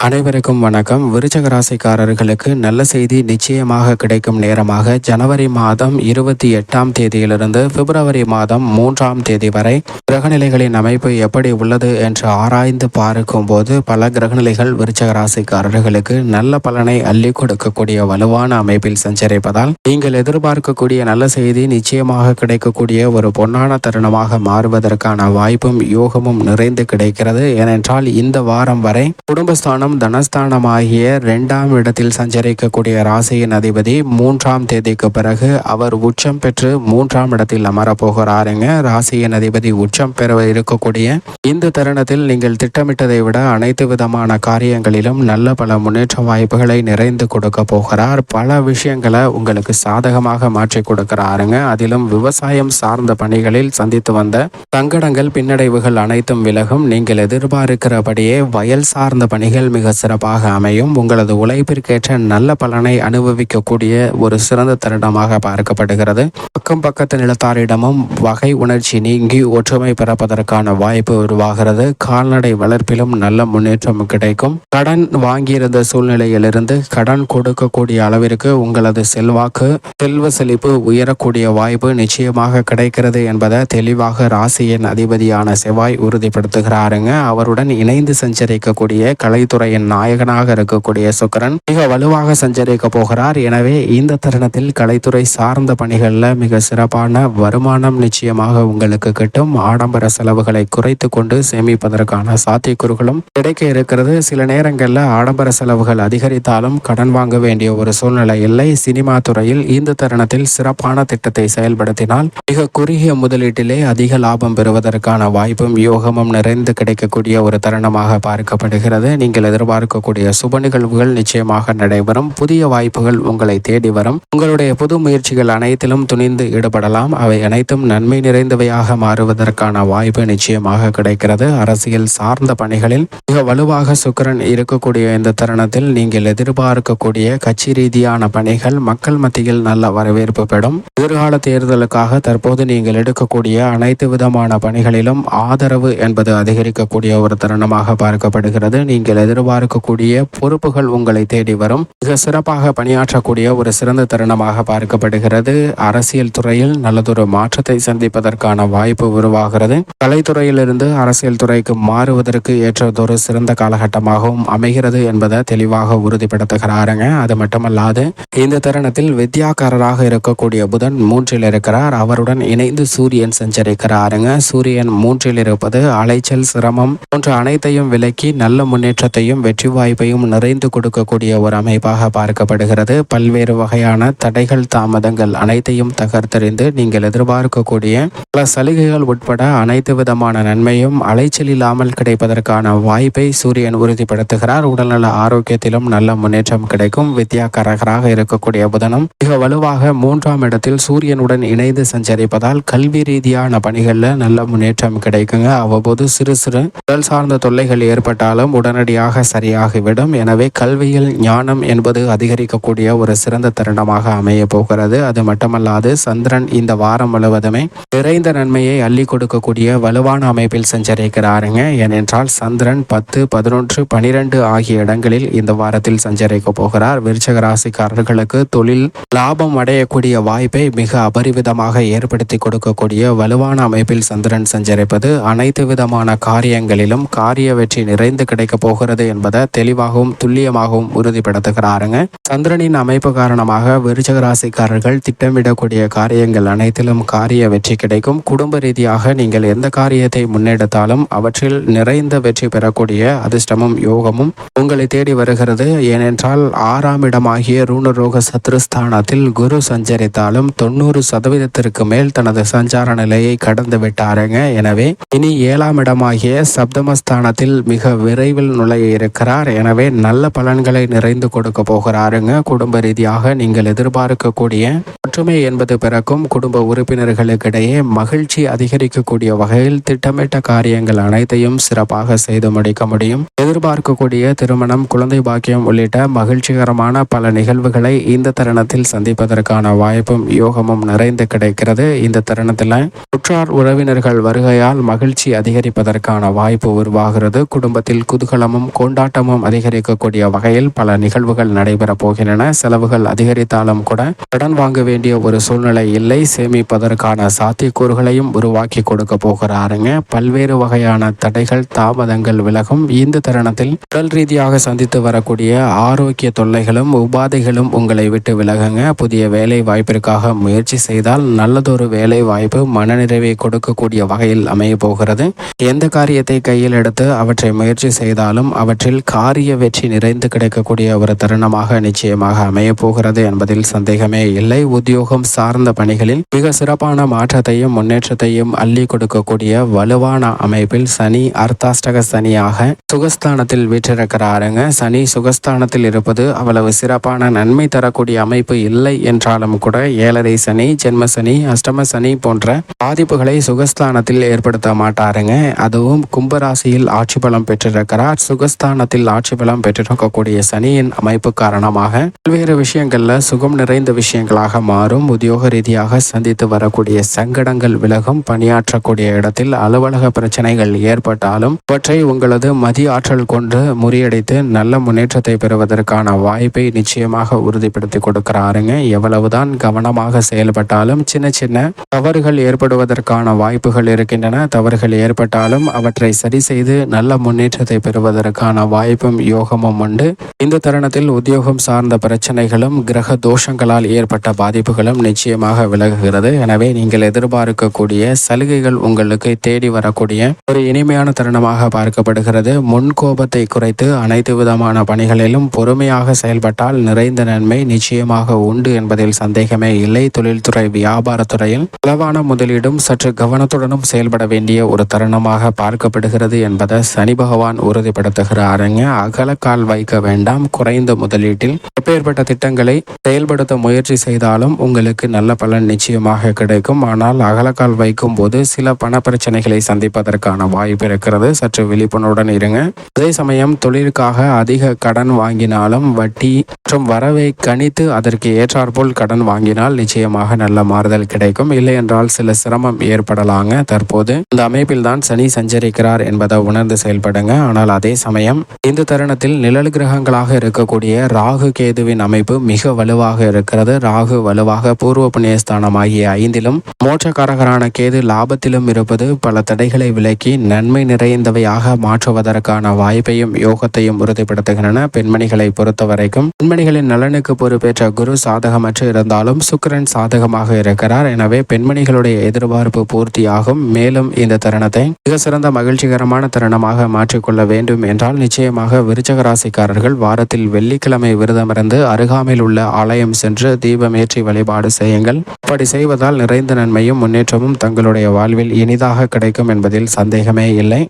அனைவருக்கும் வணக்கம். விருச்சக ராசிக்காரர்களுக்கு நல்ல செய்தி நிச்சயமாக கிடைக்கும் நேரமாக ஜனவரி மாதம் இருபத்தி எட்டாம் தேதியிலிருந்து பிப்ரவரி மாதம் மூன்றாம் தேதி வரை கிரகநிலைகளின் அமைப்பு எப்படி உள்ளது என்று ஆராய்ந்து பார்க்கும் போது பல கிரகநிலைகள் விருச்சக ராசிக்காரர்களுக்கு நல்ல பலனை அள்ளி கொடுக்கக்கூடிய வலுவான அமைப்பில் சஞ்சரிப்பதால் நீங்கள் எதிர்பார்க்கக்கூடிய நல்ல செய்தி நிச்சயமாக கிடைக்கக்கூடிய ஒரு பொன்னான தருணமாக மாறுவதற்கான வாய்ப்பும் யோகமும் நிறைந்து கிடைக்கிறது. ஏனென்றால் இந்த வாரம் வரை குடும்பஸ்தானம் தனஸ்தானம் ஆகிய இரண்டாம் இடத்தில் சஞ்சரிக்கக்கூடிய ராசியின் அதிபதி மூன்றாம் தேதிக்கு பிறகு அவர் உச்சம் பெற்று மூன்றாம் இடத்தில் அமரப்போகிறாருங்க. ராசியின் அதிபதி உச்சம் பெற இருக்கக்கூடிய இந்த தருணத்தில் நீங்கள் திட்டமிட்டதை விட அனைத்து விதமான காரியங்களிலும் நல்ல பல முன்னேற்ற வாய்ப்புகளை நிறைந்து கொடுக்க போகிறார். பல விஷயங்களை உங்களுக்கு சாதகமாக மாற்றி கொடுக்கிறாருங்க. அதிலும் விவசாயம் சார்ந்த பணிகளில் சந்தித்து வந்த சங்கடங்கள் பின்னடைவுகள் அனைத்தும் விலகும். நீங்கள் எதிர்பார்க்கிறபடியே வயல் சார்ந்த பணிகள் மிக சிறப்பாக அமையும். உங்களது உழைப்பிற்கேற்ற நல்ல பலனை அனுபவிக்கக்கூடிய ஒரு சிறந்த தருணமாக பார்க்கப்படுகிறது. பக்கம் பக்கத்து நிலத்தாரிடமும் வகை உணர்ச்சி நீங்கி ஒற்றுமை பிறப்பதற்கான வாய்ப்பு உருவாகிறது. கால்நடை வளர்ப்பிலும் நல்ல முன்னேற்றம் கிடைக்கும். கடன் வாங்கியிருந்த சூழ்நிலையிலிருந்து கடன் கொடுக்கக்கூடிய அளவிற்கு உங்களது செல்வாக்கு செல்வ செழிப்பு உயரக்கூடிய வாய்ப்பு நிச்சயமாக கிடைக்கிறது என்பதை தெளிவாக ராசியின் அதிபதியான செவ்வாய் உறுதிப்படுத்துகிறாருங்க. அவருடன் இணைந்து சஞ்சரிக்கக்கூடிய கலைத்துறை என் நாயகனாக இருக்கக்கூடிய சுக்கரன் மிக வலுவாக சஞ்சரிக்க போகிறார். எனவே இந்த தருணத்தில் கலைத்துறை சார்ந்த பணிகளில் மிக சிறப்பான வருமானம் நிச்சயமாக உங்களுக்கு கிட்டும். ஆடம்பர செலவுகளை குறைத்து கொண்டு சேமிப்பதற்கான சாத்தியக்கூறுகளும் கிடைக்க இருக்கிறது. சில நேரங்களில் ஆடம்பர செலவுகள் அதிகரித்தாலும் கடன் வாங்க வேண்டிய ஒரு சூழ்நிலை இல்லை. சினிமா துறையில் இந்த தருணத்தில் சிறப்பான திட்டத்தை செயல்படுத்தினால் மிக குறுகிய முதலீட்டிலே அதிக லாபம் பெறுவதற்கான வாய்ப்பும் யோகமும் நிறைந்து கிடைக்கக்கூடிய ஒரு தருணமாக பார்க்கப்படுகிறது. நீங்கள் எதிர்பார்க்கக்கூடிய சுப நிகழ்வுகள் நிச்சயமாக நடைபெறும். புதிய வாய்ப்புகள் உங்களை தேடி வரும். உங்களுடைய புது முயற்சிகள் அனைத்திலும் துணிந்து ஈடுபடலாம். அவை அனைத்தும் நன்மை நிறைந்தவையாக மாறுவதற்கான வாய்ப்பு நிச்சயமாக கிடைக்கிறது. அரசியல் சார்ந்த பணிகளில் மிக வலுவாக சுக்கரன் இருக்கக்கூடிய இந்த தருணத்தில் நீங்கள் எதிர்பார்க்கக்கூடிய கட்சி ரீதியான பணிகள் மக்கள் மத்தியில் நல்ல வரவேற்பு பெறும். எதிர்கால தேர்தலுக்காக தற்போது நீங்கள் எடுக்கக்கூடிய அனைத்து விதமான பணிகளிலும் ஆதரவு என்பது அதிகரிக்கக்கூடிய ஒரு தருணமாக பார்க்கப்படுகிறது. நீங்கள் எதிர்பார்க்க பார்க்கக்கூடிய பொறுப்புகள் உங்களை தேடி வரும். மிக சிறப்பாக பணியாற்றக்கூடிய ஒரு சிறந்த தருணமாக பார்க்கப்படுகிறது. அரசியல் துறையில் நல்லதொரு மாற்றத்தை சந்திப்பதற்கான வாய்ப்பு உருவாகிறது. கலைத்துறையிலிருந்து அரசியல் துறைக்கு மாறுவதற்கு ஏற்றதொரு சிறந்த காலகட்டமாகவும் அமைகிறது என்பதை தெளிவாக உறுதிப்படுத்துகிறாருங்க. அது மட்டுமல்லாது இந்த தருணத்தில் வித்யாக்காரராக இருக்கக்கூடிய புதன் மூன்றில் இருக்கிறார். அவருடன் இணைந்து சூரியன் சஞ்சரிக்கிறாருங்க. சூரியன் மூன்றில் இருப்பது அலைச்சல் சிரமம் போன்ற அனைத்தையும் விலக்கி நல்ல முன்னேற்றத்தையும் வெற்றி வாய்ப்பையும் நிறைந்து கொடுக்கக்கூடிய ஒரு அமைப்பாக பார்க்கப்படுகிறது. பல்வேறு வகையான தடைகள் தாமதங்கள் அனைத்தையும் தகர்த்தெறிந்து நீங்கள் எதிர்பார்க்கக்கூடிய பல சலுகைகள் உட்பட அனைத்து விதமான நன்மையும் அலைச்சல் இல்லாமல் கிடைப்பதற்கான வாய்ப்பை சூரியன் உறுதிப்படுத்துகிறார். உடல்நல ஆரோக்கியத்திலும் நல்ல முன்னேற்றம் கிடைக்கும். வித்யாகரகராக இருக்கக்கூடிய புதனம் மிக வலுவாக மூன்றாம் இடத்தில் சூரியனுடன் இணைந்து சஞ்சரிப்பதால் கல்வி ரீதியான பணிகளில் நல்ல முன்னேற்றம் கிடைக்குங்க. அவ்வப்போது சிறு சிறு உடல் சார்ந்த தொல்லைகள் ஏற்பட்டாலும் உடனடியாக சரியாகிவிடும். எனவே கல்வியில் ஞானம் என்பது அதிகரிக்கக்கூடிய ஒரு சிறந்த தருணமாக அமைய போகிறது. அது மட்டுமல்லாது சந்திரன் இந்த வாரம் முழுவதுமே நிறைந்த நன்மையை அள்ளி கொடுக்கக்கூடிய வலுவான அமைப்பில் சஞ்சரிக்கிறாருங்க. ஏனென்றால் சந்திரன் பத்து பதினொன்று பனிரெண்டு ஆகிய இடங்களில் இந்த வாரத்தில் சஞ்சரிக்க போகிறார். விருச்சக ராசிக்காரர்களுக்கு தொழில் லாபம் அடையக்கூடிய வாய்ப்பை மிக அபரிவிதமாக ஏற்படுத்தி கொடுக்கக்கூடிய வலுவான அமைப்பில் சந்திரன் சஞ்சரிப்பது அனைத்து விதமான காரியங்களிலும் காரிய வெற்றி நிறைந்து கிடைக்கப் போகிறது என்பதை தெளிவாகவும் துல்லியமாகவும் உறுதிப்படுத்துகிறாருங்க. சந்திரனின் அமைப்பு காரணமாக விருச்சக ராசிக்காரர்கள் திட்டமிடக்கூடிய காரியங்கள் அனைத்திலும் காரிய வெற்றி கிடைக்கும். குடும்ப ரீதியாக நீங்கள் எந்த காரியத்தை முன்னெடுத்தாலும் அவற்றில் நிறைந்த வெற்றி பெறக்கூடிய அதிர்ஷ்டமும் யோகமும் உங்களை தேடி வருகிறது. ஏனென்றால் ஆறாம் இடமாகிய ரூணரோக சத்ருஸ்தானத்தில் குரு சஞ்சரித்தாலும் தொண்ணூறு சதவீதத்திற்கு மேல் தனது சஞ்சார நிலையை கடந்து விட்டாருங்க. எனவே இனி ஏழாம் இடமாகிய சப்தமஸ்தானத்தில் மிக விரைவில் நுழைய இருக்கிறார் எனவே நல்ல பலன்களை நிறைந்து கொடுக்க போகிறாருங்க. குடும்ப ரீதியாக நீங்கள் எதிர்பார்க்கக்கூடிய ஒற்றுமை என்பது பிறக்கும் குடும்ப உறுப்பினர்களுக்கிடையே மகிழ்ச்சி அதிகரிக்கக்கூடிய வகையில் திட்டமிட்ட காரியங்கள் அனைத்தையும் சிறப்பாக செய்து முடிக்க முடியும். எதிர்பார்க்கக்கூடிய திருமணம் குழந்தை பாக்கியம் உள்ளிட்ட மகிழ்ச்சிகரமான பல நிகழ்வுகளை இந்த தருணத்தில் சந்திப்பதற்கான வாய்ப்பும் யோகமும் நிறைந்து கிடைக்கிறது. இந்த தருணத்தில் உற்றார் உறவினர்கள் வருகையால் மகிழ்ச்சி அதிகரிப்பதற்கான வாய்ப்பு உருவாகிறது. குடும்பத்தில் குதூகலமும் கொண்டாட்டமும் அதிகரிக்கக்கூடிய வகையில் பல நிகழ்வுகள் நடைபெற போகின்றன. செலவுகள் அதிகரித்தாலும் கூட கடன் வாங்க வேண்டிய ஒரு சூழ்நிலை இல்லை. சேமிப்பதற்கான சாத்தியக்கூறுகளையும் உருவாக்கி கொடுக்க போகிறாருங்க. பல்வேறு வகையான தடைகள் தாமதங்கள் விலகும். இந்த தருணத்தில் உடல் ரீதியாக சந்தித்து வரக்கூடிய ஆரோக்கிய தொல்லைகளும் உபாதைகளும் உங்களை விட்டு விலகுங்க. புதிய வேலை வாய்ப்பிற்காக முயற்சி செய்தால் நல்லதொரு வேலை வாய்ப்பு மனநிறைவை கொடுக்கக்கூடிய வகையில் அமைய போகிறது. எந்த காரியத்தை கையில் எடுத்து அவற்றை முயற்சி செய்தாலும் அவற்றில் காரிய வெற்றி நிறைந்து கிடைக்கக்கூடிய ஒரு தருணமாக நிச்சயமாக அமையப்போகிறது என்பதில் சந்தேகமே இல்லை. உத்தியோகம் சார்ந்த பணிகளில் மிக சிறப்பான மாற்றத்தையும் முன்னேற்றத்தையும் அள்ளி கொடுக்கக்கூடிய வலுவான அமைப்பில் சனி அர்த்தாஷ்டக சனியாக சுகஸ்தானத்தில் வீற்றிருக்கிறாருங்க. சனி சுகஸ்தானத்தில் இருப்பது அவ்வளவு சிறப்பான நன்மை தரக்கூடிய அமைப்பு இல்லை என்றாலும் கூட ஏழரை சனி ஜென்ம சனி அஷ்டம சனி போன்ற பாதிப்புகளை சுகஸ்தானத்தில் ஏற்படுத்த மாட்டாருங்க. அதுவும் கும்பராசியில் ஆட்சி பலம் பெற்றிருக்கிறார். சுகஸ்தானத்தில் ஆட்சி பலம் பெற்றிருக்கக்கூடிய சனியின் அமைப்பு காரணமாக பல்வேறு விஷயங்கள்ல சுகம் நிறைந்த விஷயங்களாக மாறும். உத்தியோக ரீதியாக சந்தித்து வரக்கூடிய சங்கடங்கள் விலகும். பணியாற்றக்கூடிய இடத்தில் அலுவலக பிரச்சனைகள் ஏற்பட்டாலும் அவற்றை உங்களது மதி ஆற்றல் கொண்டு முறியடித்து நல்ல முன்னேற்றத்தை பெறுவதற்கான வாய்ப்பை நிச்சயமாக உறுதிப்படுத்தி கொடுக்கிறாருங்க. எவ்வளவுதான் கவனமாக செயல்பட்டாலும் சின்ன சின்ன தவறுகள் ஏற்படுவதற்கான வாய்ப்புகள் இருக்கின்றன. தவறுகள் ஏற்பட்டாலும் அவற்றை சரி செய்து நல்ல முன்னேற்றத்தை பெறுவதற்கான வாய்ப்பும் யோகமும் உண்டு. இந்த தருணத்தில் உத்தியோகம் சார்ந்த பிரச்சனைகளும் கிரக தோஷங்களால் ஏற்பட்ட பாதிப்புகளும் நிச்சயமாக விலகுகிறது. எனவே நீங்கள் எதிர்பார்க்கக்கூடிய சலுகைகள் உங்களுக்கு தேடி வரக்கூடிய ஒரு இனிமையான தருணமாக பார்க்கப்படுகிறது. முன் கோபத்தை குறைத்து அனைத்து விதமான பணிகளிலும் பொறுமையாக செயல்பட்டால் நிறைந்த நன்மை நிச்சயமாக உண்டு என்பதில் சந்தேகமே இல்லை. தொழில்துறை வியாபாரத்துறையில் அளவான முதலீடும் சற்று கவனத்துடனும் செயல்பட வேண்டிய ஒரு தருணமாக பார்க்கப்படுகிறது என்பதை சனி பகவான் உறுதிப்படுத்துகிறாருங்க அகலக்கால் வைக்க வேண்டாம். குறைந்த முதலீட்டில் எப்பேற்பட்ட திட்டங்களை செயல்படுத்த முயற்சி செய்தாலும் உங்களுக்கு நல்ல பலன் நிச்சயமாக கிடைக்கும். ஆனால் அகலக்கால் வைக்கும் போது சில பண பிரச்சனைகளை சந்திப்பதற்கான வாய்ப்பு இருக்கிறது. சற்று விழிப்புணர்வுடன் இருங்க. அதே சமயம் தொழிலுக்காக அதிக கடன் வாங்கினாலும் வட்டி மற்றும் வரவை கணித்து அதற்கு ஏற்றாற்போல் கடன் வாங்கினால் நிச்சயமாக நல்ல மாறுதல் கிடைக்கும். இல்லை என்றால் சில சிரமம் ஏற்படலாங்க. தற்போது இந்த அமைப்பில் தான் சனி சஞ்சரிக்கிறார் என்பதை உணர்ந்து செயல்படுங்க. ஆனால் அதே சமயம் இந்த தருணத்தில் நிழல் கிரகங்களாக இருக்கக்கூடிய ராகு கேதுவின் அமைப்பு மிக வலுவாக இருக்கிறது. ராகு வலுவாக பூர்வ புண்ணியஸ்தானம் ஆகிய ஐந்திலும் மோட்சக்காரகரான கேது லாபத்திலும் இருப்பது பல தடைகளை விலக்கி நன்மை நிறைந்தவையாக மாற்றுவதற்கான வாய்ப்பையும் யோகத்தையும் உறுதிப்படுத்துகின்றன. பெண்மணிகளை பொறுத்த வரைக்கும் பெண்மணிகளின் நலனுக்கு பொறுப்பேற்ற குரு சாதகமற்று இருந்தாலும் சுக்கிரன் சாதகமாக இருக்கிறார். எனவே பெண்மணிகளுடைய எதிர்பார்ப்பு பூர்த்தியாகும். மேலும் இந்த தருணத்தை மிக சிறந்த மகிழ்ச்சிகரமான தருணமாக மாற்றிக்கொள்ள வேண்டும் என்றால் நிச்சயமாக விருச்சக ராசிக்காரர்கள் வாரத்தில் வெள்ளிக்கிழமை விரதமிருந்து அருகாமையில் உள்ள ஆலயம் சென்று தீபமேற்றி வழிபாடு செய்யுங்கள். அப்படி செய்வதால் நிறைந்த நன்மையும் முன்னேற்றமும் தங்களுடைய வாழ்வில் இனிதாக கிடைக்கும் என்பதில் சந்தேகமே இல்லை.